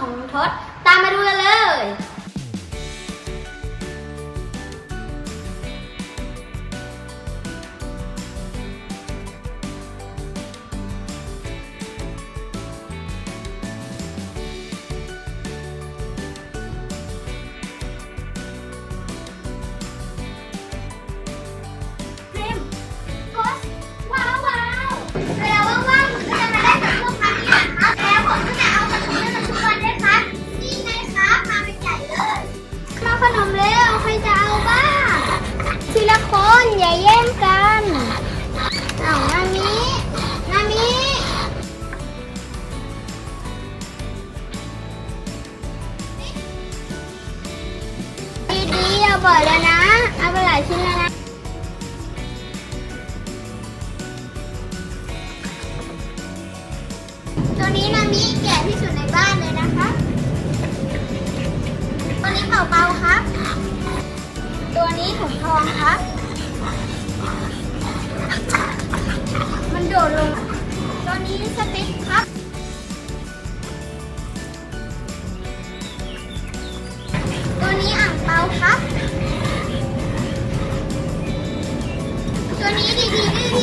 ของทศตามมาดูกันเลย ทีละคนอย่าแย่งกันเอานามินามิดีๆอย่าบ่อยเลยนะ เอาไปหลายชิ้นแล้วนะ ตัวนี้นามิแก่ที่สุดในบ้านเลยนะคะ ตัวนี้เป่าเป่าครับ ตัวนี้ถุมทองครับ มันโดดลง ตัวนี้สติ๊กครับ ตัวนี้อ่างเปาครับ ตัวนี้ดีดีดื้อ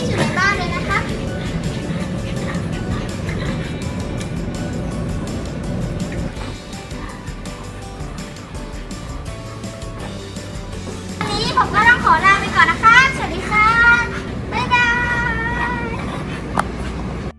นะคะ